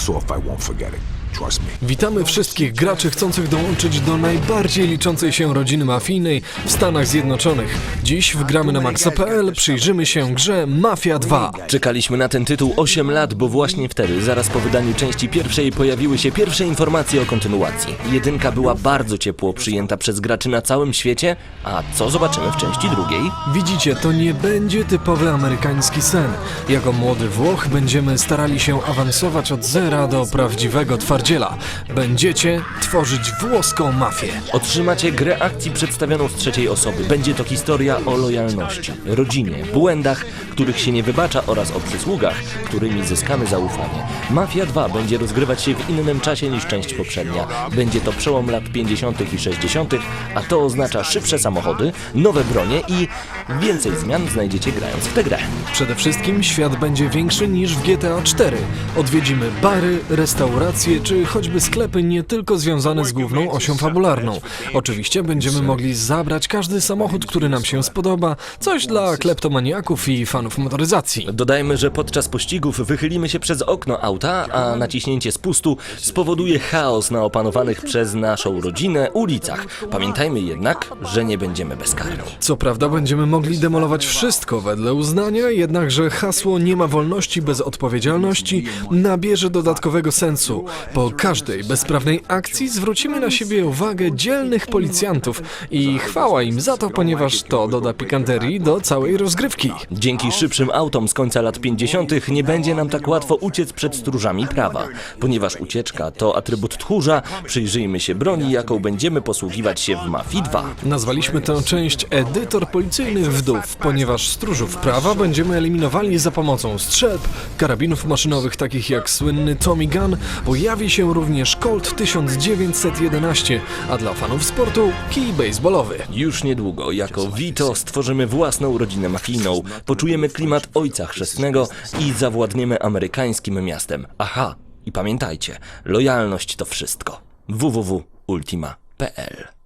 so if I won't forget it. Witamy wszystkich graczy chcących dołączyć do najbardziej liczącej się rodziny mafijnej w Stanach Zjednoczonych. Dziś w Gramy na Maxa.pl przyjrzymy się grze Mafia 2. Czekaliśmy na ten tytuł 8 lat, bo właśnie wtedy, zaraz po wydaniu części pierwszej, pojawiły się pierwsze informacje o kontynuacji. Jedynka była bardzo ciepło przyjęta przez graczy na całym świecie, a co zobaczymy w części drugiej? Widzicie, to nie będzie typowy amerykański sen. Jako młody Włoch będziemy starali się awansować od zera do prawdziwego twardziela. Będziecie tworzyć włoską mafię. Otrzymacie grę akcji przedstawioną z trzeciej osoby. Będzie to historia o lojalności, rodzinie, błędach, których się nie wybacza oraz o przysługach, którymi zyskamy zaufanie. Mafia 2 będzie rozgrywać się w innym czasie niż część poprzednia. Będzie to przełom lat 50. i 60., a to oznacza szybsze samochody, nowe bronie i więcej zmian znajdziecie grając w tę grę. Przede wszystkim świat będzie większy niż w GTA 4. Odwiedzimy bary, restauracje czy choćby sklepy nie tylko związane z główną osią fabularną. Oczywiście będziemy mogli zabrać każdy samochód, który nam się spodoba, coś dla kleptomaniaków i fanów motoryzacji. Dodajmy, że podczas pościgów wychylimy się przez okno auta, a naciśnięcie spustu spowoduje chaos na opanowanych przez naszą rodzinę ulicach. Pamiętajmy jednak, że nie będziemy bezkarni. Co prawda będziemy mogli demolować wszystko wedle uznania, jednakże hasło nie ma wolności bez odpowiedzialności nabierze dodatkowego sensu. Po każdej bezprawnej akcji zwrócimy na siebie uwagę dzielnych policjantów i chwała im za to, ponieważ to doda pikanterii do całej rozgrywki. Dzięki szybszym autom z końca lat 50. nie będzie nam tak łatwo uciec przed stróżami prawa. Ponieważ ucieczka to atrybut tchórza, przyjrzyjmy się broni, jaką będziemy posługiwać się w Mafii 2. Nazwaliśmy tę część edytor policyjnych wdów, ponieważ stróżów prawa będziemy eliminowali za pomocą strzelb, karabinów maszynowych takich jak słynny Tommy Gun, pojawi się również Colt 1911, a dla fanów sportu kij baseballowy. Już niedługo, jako Vito, stworzymy własną rodzinę mafijną, poczujemy klimat ojca chrzestnego i zawładniemy amerykańskim miastem. Aha, i pamiętajcie, lojalność to wszystko. www.ultima.pl